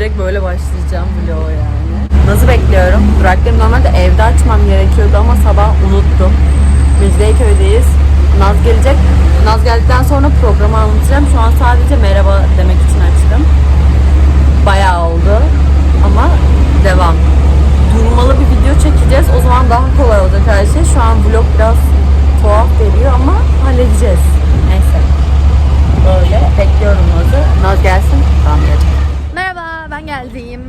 direkt böyle başlayacağım vloga yani. Nasıl bekliyorum? Durakları normalde evde açmam gerekiyordu ama sabah unuttum. Mecidiyeköy'deyiz. Naz gelecek. Naz geldikten sonra programı anlatacağım. Şu an sadece merhaba demek için açtım. Bayağı oldu ama devam. Durmalı bir video çekeceğiz. O zaman daha kolay olacak her şey. Şu an vlog biraz tuhaf geliyor ama halledeceğiz. Neyse. Böyle bekliyorum Naz'ı. Naz gelsin. Tamam gelecek. Merhaba ben geldim.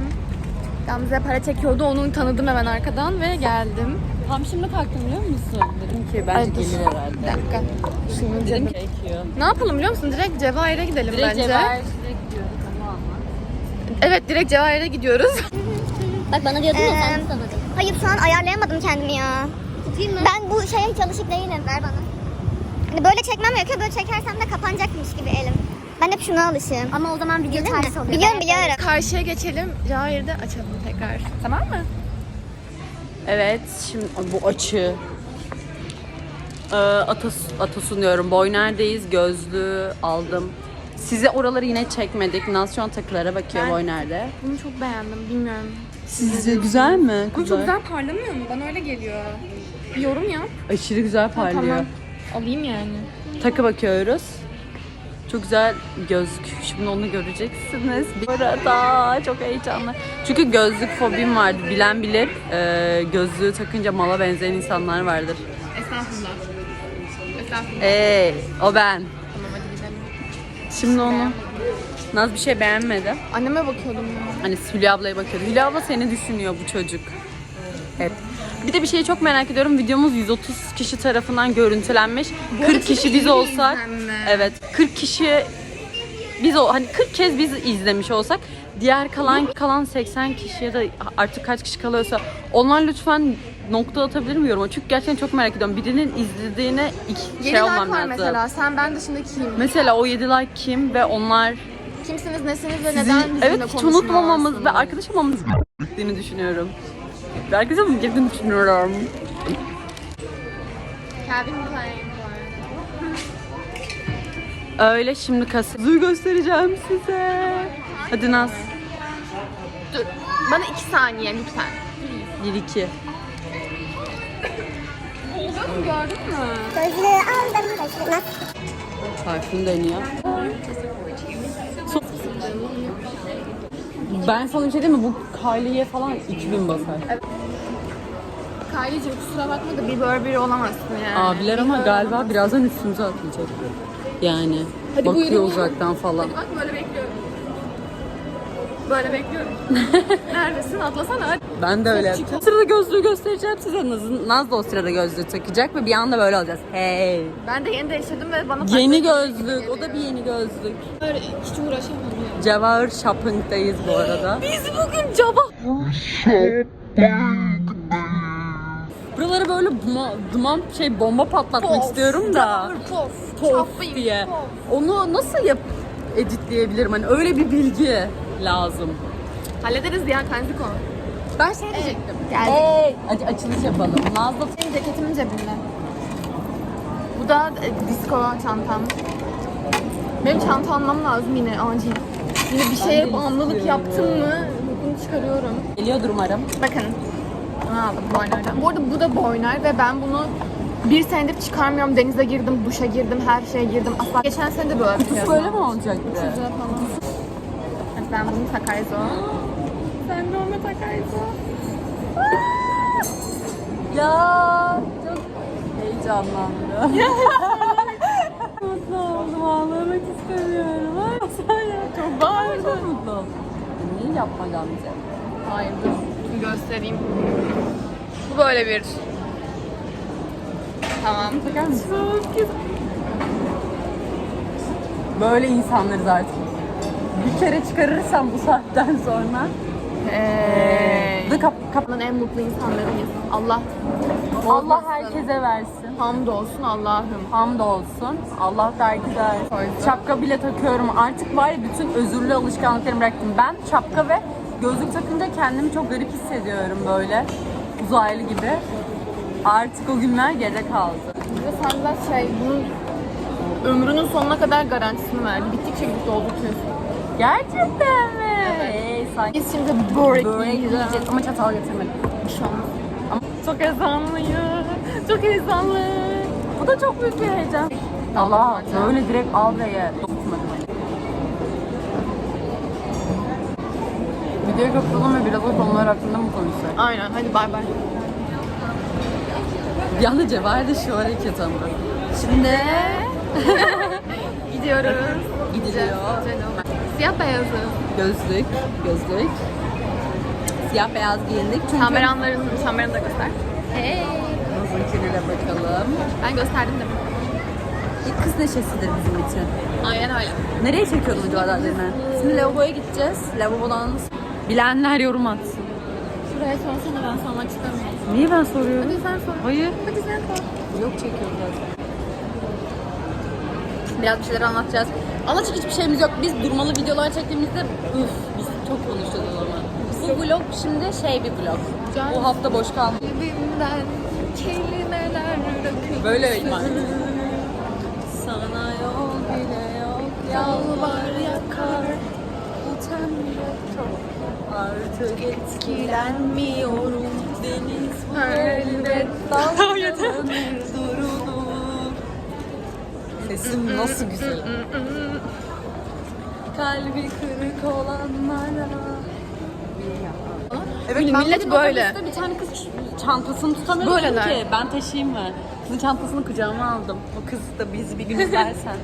Gamze para çekiyordu onu tanıdım hemen arkadan ve geldim. Tam şimdi kalktım biliyor musun? Dedim ki Ay, bence dur. gelir Bir herhalde. dakika. Şunu Dedim dedim. gerekiyor. Ne yapalım biliyor musun? Direkt Cevahir'e gidelim Direkt bence. Direkt gidiyoruz ama Evet direkt Cevahir'e gidiyoruz. Bak bana diyordun ya sen tutamadın. Hayır şu an ayarlayamadım kendimi ya. Tutayım mı? Ben bu şeye çalışık değilim. Ver bana. Hani böyle çekmem gerekiyor. Böyle çekersem de kapanacakmış gibi elim. Ben hep şuna alışığım. Ama o zaman video tersi oluyor. Biliyorum biliyorum. Karşıya geçelim. Cevahir'de açalım tekrar. Tamam mı? Evet, şimdi bu açı. Ee, Atas, Atasun diyorum. Boyner'deyiz. Gözlüğü aldım. Size oraları yine çekmedik. Naz şu an takılara bakıyor Ben- Boyner'de. Bunu çok beğendim. Bilmiyorum. Sizce güzel mi? Ama çok güzel parlamıyor mu? Bana öyle geliyor. Bir yorum yap. Aşırı güzel parlıyor. Tamam. Alayım yani. Takı bakıyoruz. Çok güzel gözlük. Şimdi onu göreceksiniz. Bu arada çok heyecanlı. Çünkü gözlük fobim vardı. Bilen bilir. Ee, gözlüğü takınca mala benzeyen insanlar vardır. Estağfurullah. Estağfurullah. Ey, o ben. Tamam hadi gidelim. Şimdi onu Naz bir şey beğenmedi. Anneme bakıyordum ya. Hani Hülya ablaya bakıyordu. Hülya abla seni düşünüyor bu çocuk. Hep. Bir de bir şeyi çok merak ediyorum. Videomuz 130 kişi tarafından görüntülenmiş. 40 kişi biz olsak. Evet. 40 kişi biz o hani 40 kez biz izlemiş olsak diğer kalan kalan 80 kişi ya da artık kaç kişi kalıyorsa onlar lütfen nokta atabilir mi yoruma? Çünkü gerçekten çok merak ediyorum. Birinin izlediğine iki Yeni şey like olmam var lazım. mesela. Sen ben dışında kim? Mesela o 7 like kim ve onlar Kimsiniz, nesiniz ve neden bizimle evet hiç konuşmuyorsunuz? unutmamamız ve arkadaş olmamız gerektiğini düşünüyorum. Arkadaş olmamız gerektiğini düşünüyorum. Calvin Klein. Öyle şimdi kasayı göstereceğim size. Hadi Naz. Dur. Bana iki saniye lütfen. 1 2. Gördün mü? Gözlüğü aldım. Parfüm dönüyor. Ben sana bir şey diyeyim mi? Bu Kylie'ye falan 2000 basar. Kylie'cim kusura bakma da bir böyle biri olamazsın yani. Abiler ama galiba birazdan üstümüze atlayacak. Yani Hadi bakıyor buyurun. uzaktan falan. Bak böyle bekliyorum. Böyle bekliyorum. Neredesin? Atlasana hadi. Ben de öyle yapacağım. O sırada gözlüğü göstereceğim size. Naz, Naz da o sırada gözlüğü takacak ve bir anda böyle olacağız. Hey. Ben de yeni değiştirdim ve bana Yeni gözlük. O da bir yeni gözlük. Böyle hiç uğraşamam ya. Cevahir Shopping'dayız bu arada. Biz bugün caba. Buralara böyle buma- duman şey bomba patlatmak Pof, istiyorum da. Pof. Pof diye. pof. Onu nasıl yap editleyebilirim? Hani öyle bir bilgi lazım. Hallederiz ya Kanziko. Ben şey diyecektim. geldik. Hey, hadi açılış yapalım. Nazlı Benim ceketimin cebinde. Bu da e, disco çantam. Benim çanta almam lazım yine acil. Yine bir şeye bağımlılık istiyorum. yaptım mı bunu çıkarıyorum. geliyordur umarım. Bakın. Bunu aldım Boyner'den. Bu arada bu da Boyner ve ben bunu bir senedir çıkarmıyorum. Denize girdim, duşa girdim, her şeye girdim. Asla geçen sene de böyle Kutusu böyle mi olacaktı? Güzel falan. Evet, ben bunu takarız o. Sen de onu takarız o. Ya çok heyecanlandım. mutlu oldum. Ağlamak istemiyorum. Ay, sen ya çok bağırdım. Çok mutlu oldum. Niye yapma Gamze? Hayır göstereyim. Bu böyle bir. Tamam. Mısın? Çok güzel. Böyle insanlarız artık. Bir kere çıkarırsam bu saatten sonra Hey. da kap, kap Dünyanın en mutlu insanlarıyız. Allah Allah herkese versin. Hamdolsun Allah'ım. Hamdolsun. Allah da herkese versin. Şapka bile takıyorum. Artık var ya bütün özürlü alışkanlıklarımı bıraktım. Ben şapka ve gözlük takınca kendimi çok garip hissediyorum böyle. Uzaylı gibi. Artık o günler geride kaldı. Bir de senden şey bunun ömrünün sonuna kadar garantisini verdi. Bittikçe gidip doldurtuyorsun. Gerçekten mi? Evet. Sanki Biz şimdi börek börek yiyeceğiz. yiyeceğiz ama çatal getirmedim. Şu an. Ama çok heyecanlıyım. Çok heyecanlı. Bu da çok büyük bir heyecan. Allah böyle direkt al ve ye. Videoyu kapatalım ve biraz da konular hakkında mı konuşsak? Aynen hadi bay bay. Bir anda Cevher de şu hareket ama. Şimdi Gidiyoruz. gidiyor. Canım. Siyah beyazı. Gözlük, gözlük. Siyah beyaz giyindik çünkü... Kameranların, kameranı da göster. Hey. Nazınkine de bakalım. Ben gösterdim de. İlk kız neşesidir bizim için. Aynen öyle. Nereye çekiyordun acaba derlerine? Şimdi lavaboya gideceğiz. Lavabodan bilenler yorum atsın. Şuraya sorsana ben sormak istemiyorum. Niye ben soruyorum? Hadi sen sor. Hayır. Hadi sen sor. Yok çekiyoruz Biraz bir şeyler anlatacağız. Anlatacak hiçbir şeyimiz yok. Biz durmalı videolar çektiğimizde üf biz çok konuşuyoruz o zaman. Bu vlog şimdi şey bir vlog. Can- Bu hafta boş kelimeler dökülsün. Böyle öğretmen. Sana yol bile yok. Yalvar yakar. Utanmak çok. Artık etkilenmiyorum. Deniz Elbet dalgalanır durulur. Sesim nasıl güzel. Kalbi kırık olanlara. Evet, Millet ben bugün böyle. otobüste Bir tane kız çantasını tutamıyor Böyleler. ki. Ben taşıyayım mı? Kızın çantasını kucağıma aldım. O kız da bizi bir gün izlersen.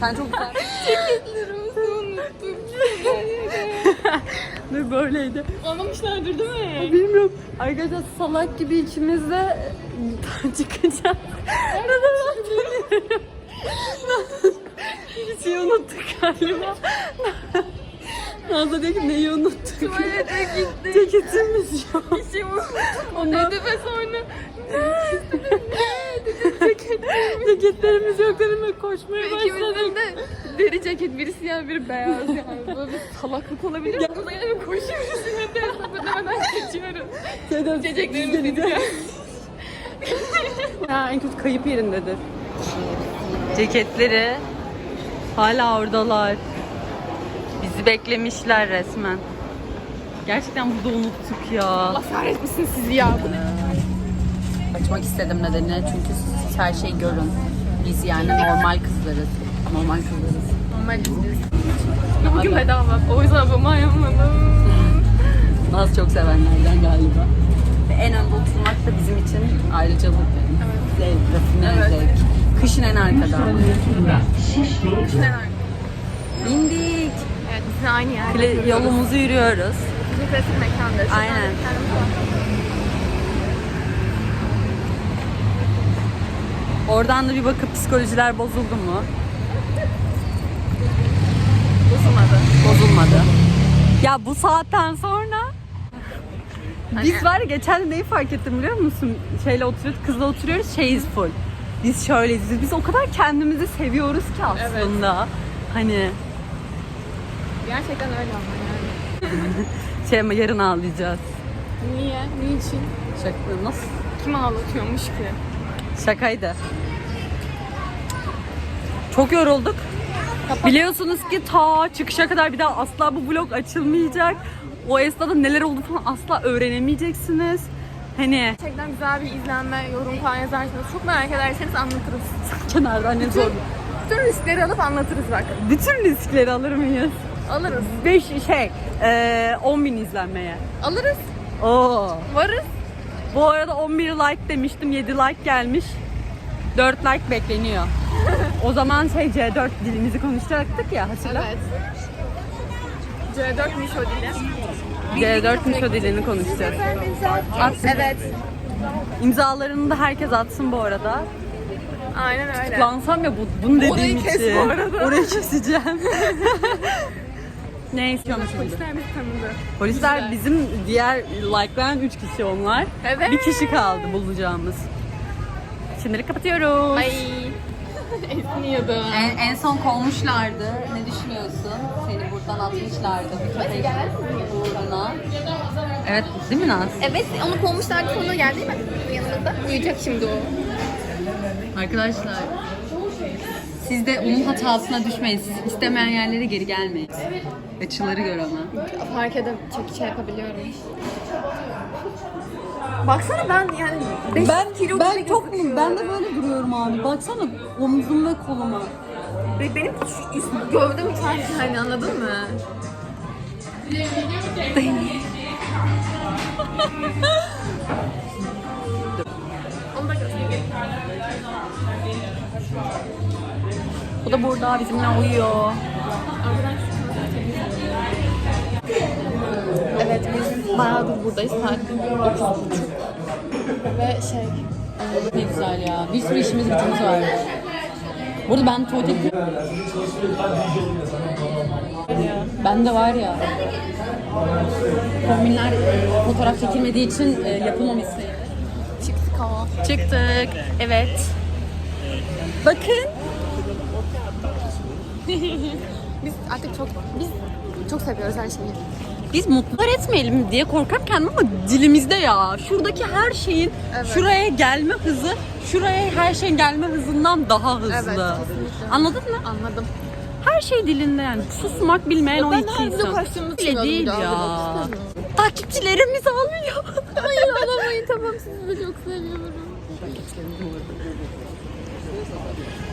Sen çok güzel. Ve böyleydi. Anlamışlardır değil mi? Bilmiyorum. Arkadaşlar salak gibi içimizde çıkacağız. Bir şey unuttuk galiba. Nazlı diyor ki neyi unuttuk? Tuvalete gitti. Ceketimiz yok. İşim Ondan dedi ve sonra ceketlerimiz yok dedim ve koşmaya başladık. ikimizin de deri ceket biri siyah biri beyaz yani. Böyle bir salaklık olabilir mi? Kıza gelip koşuyoruz yine de hesap ödemeden geçiyoruz. Şeyden İçeceklerimizi gidiyor. Ha, en kötü kayıp yerindedir. Ceketleri hala oradalar. Bizi beklemişler resmen. Gerçekten burada unuttuk ya. Allah kahretmesin sizi ya. Bu ne? Açmak istedim nedeni çünkü siz her şeyi görün. Biz yani normal kızlarız. Normal kızlarız. Normal izliyoruz. Bugün bedava. O yüzden babama yapmadım. Naz çok sevenlerden galiba. Ve en önde oturmak da bizim için ayrıcalık. Zevk, rafine Evet. zevk. Kışın en arkada. Ne var? İndik. Evet biz aynı yerde. Duruyoruz. yolumuzu yürüyoruz. Bizim klasik mekanda. Şuradan Aynen. Oradan da bir bakıp psikolojiler bozuldu mu? Bozulmadı. Bozulmadı. Ya bu saatten sonra biz var ya geçen neyi fark ettim biliyor musun? Şeyle oturuyoruz, kızla oturuyoruz, şeyiz full. Biz şöyleyiz. Biz o kadar kendimizi seviyoruz ki aslında. Hani Gerçekten öyle ama yani. şey ama yarın ağlayacağız. Niye? Niçin? Şaka nasıl? Kim ağlatıyormuş ki? Şakaydı. Çok yorulduk. Biliyorsunuz ki ta çıkışa kadar bir daha asla bu vlog açılmayacak. O esnada neler oldu falan asla öğrenemeyeceksiniz. Hani Gerçekten güzel bir izlenme, yorum falan yazarsanız çok merak ederseniz anlatırız. kenardan ne zor. Bütün riskleri alıp anlatırız bak. Bütün riskleri alır mıyız? Alırız. 5 şey, eee 10 bin izlenmeye. Alırız. Oo. Varız. Bu arada 11 like demiştim, 7 like gelmiş. 4 like bekleniyor. O zaman şey C4 dilimizi konuşacaktık ya hatırla. Evet. C4 Mişo dili. C4 Mişo dilini konuşacağız. At. Evet. İmzalarını da herkes atsın bu arada. Aynen öyle. Lansam ya bu, bunu dediğim Orayı için. kes bu arada. Orayı keseceğim. ne istiyormuş şimdi? Polisler bizi tanıdı. Polisler Güzel. bizim diğer likelayan 3 kişi onlar. Evet. Bir kişi kaldı bulacağımız. Şimdilik kapatıyoruz. Ay. Esniyordum. En, en son kovmuşlardı. Ne düşünüyorsun? Seni buradan atmışlardı. Bu köpek uğruna. Evet değil mi Naz? Evet onu kovmuşlardı sonra geldi mi? Yanımızda. Uyuyacak şimdi o. Arkadaşlar Siz de onun hatasına düşmeyin. Siz istemeyen yerlere geri gelmeyin. Açıları gör ama. Fark edip çek şey yapabiliyorum. Baksana ben yani 5 Ben kilo ben gibi çok gözüküyorum. ben de böyle duruyorum abi. Baksana omzum ve koluma. Ve benim şu üst gövdem sanki hani anladın mı? Onu da göstereyim. Da burada bizimle uyuyor. Evet biz bayağıdır buradayız. Saat 9.30. Ve şey Ne güzel ya. Bir sürü işimiz gücümüz var. Burada ben tuvalet... Ben de var ya. Kombinler fotoğraf çekilmediği için e, yapılmamışsaydı. çıktık ama. Çıktık. Evet. Bakın. Biz artık çok biz çok seviyoruz her şeyi. Biz mutlular etmeyelim diye korkarım kendim ama dilimizde ya. Şuradaki her şeyin Evet. şuraya gelme hızı, şuraya her şeyin gelme hızından daha hızlı. Evet, kesinlikle. Anladın mı? Anladım. Her şey dilinde yani. Susmak bilmeyen o Ben iki insan. Öyle düşünüyordum değil ya. Takipçilerimiz almıyor. Hayır ağlamayın tamam sizi de çok seviyorum.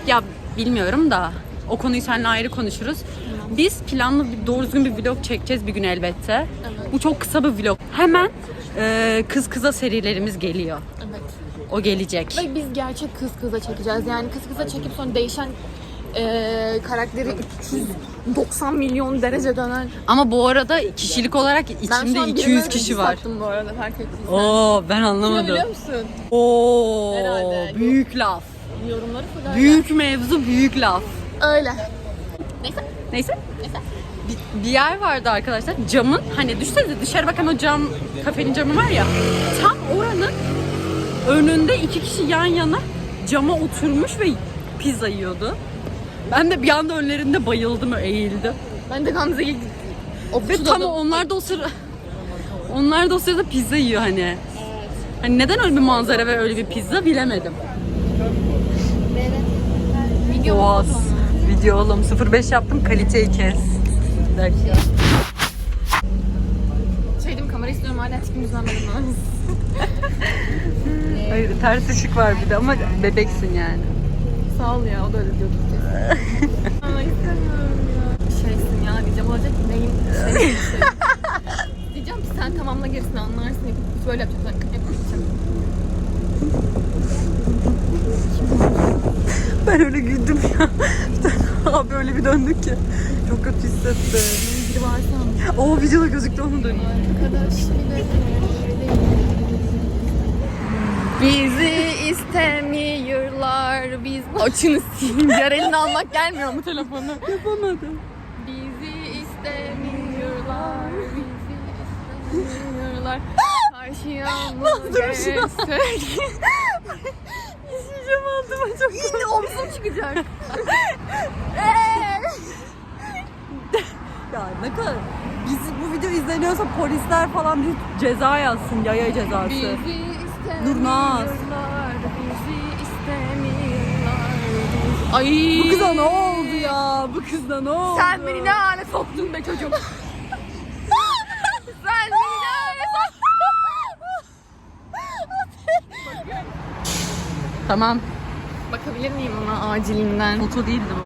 Ya bilmiyorum da o konuyu seninle ayrı konuşuruz. Biz planlı bir doğru düzgün bir vlog çekeceğiz bir gün elbette. Bu çok kısa bir vlog. Hemen e, kız kıza serilerimiz geliyor. Evet. O gelecek. Ve biz gerçek kız kıza çekeceğiz. Yani kız kıza çekip sonra değişen eee karakteri 390 milyon derece dönen. Ama bu arada kişilik olarak Ben içinde şu an 200 birine kişi var. attım bu arada fark ettiysen. Oo ben anlamadım. biliyor musun? Oo Herhalde. büyük laf. Yorumları falan. Büyük mevzu büyük laf. Öyle. Neyse. Neyse. Neyse. Bir, bir yer vardı arkadaşlar. Camın hani düşünsenize dışarı bakan o cam kafenin camı var ya. Tam oranın önünde iki kişi yan yana cama oturmuş ve pizza yiyordu. Ben de bir anda önlerinde bayıldım, eğildim. Ben de Gamze'yi Ve tam onlar da o sıra onlar da o sırada pizza yiyor hani. Hani neden öyle bir manzara ve öyle bir pizza bilemedim. Video Boğaz. Video oğlum 05 yaptım kaliteyi kes. Bir dakika. Şey dedim kamera istiyorum hala tipim düzenmedim lan. Hayır ters ışık var bir de ama bebeksin yani. Sağ ol ya o da öyle diyordu. Ama istemiyorum ya. Şeysin ya diyeceğim olacak neyin şey, şey. Diyeceğim ki sen tamamla gerisini anlarsın böyle. Yapacağım. Ben öyle güldüm ya. Abi öyle bir döndük ki. Çok kötü hissettim. Biri varsa O videoda gözüktü onu dönüyor. arkadaş Bizi istemiyorlar biz Açını sileyim diğer elini almak gelmiyor mu telefonu? Yapamadım. Bizi istemiyorlar Bizi istemiyorlar Mı Duruşuna. Düşeceğim altıma çok Yine omzum çıkacak Ya ne kadar... Biz bu video izleniyorsa polisler falan bir ceza yazsın. Yaya cezası. Bizi istemiyorlar. Bizi istemiyorlar Ay Bu kıza ne oldu ya? Bu kıza ne oldu? Sen beni ne hale soktun be çocuğum Sen beni ne hale soktun Tamam. Bakabilir miyim ona acilinden? Foto değildi bu.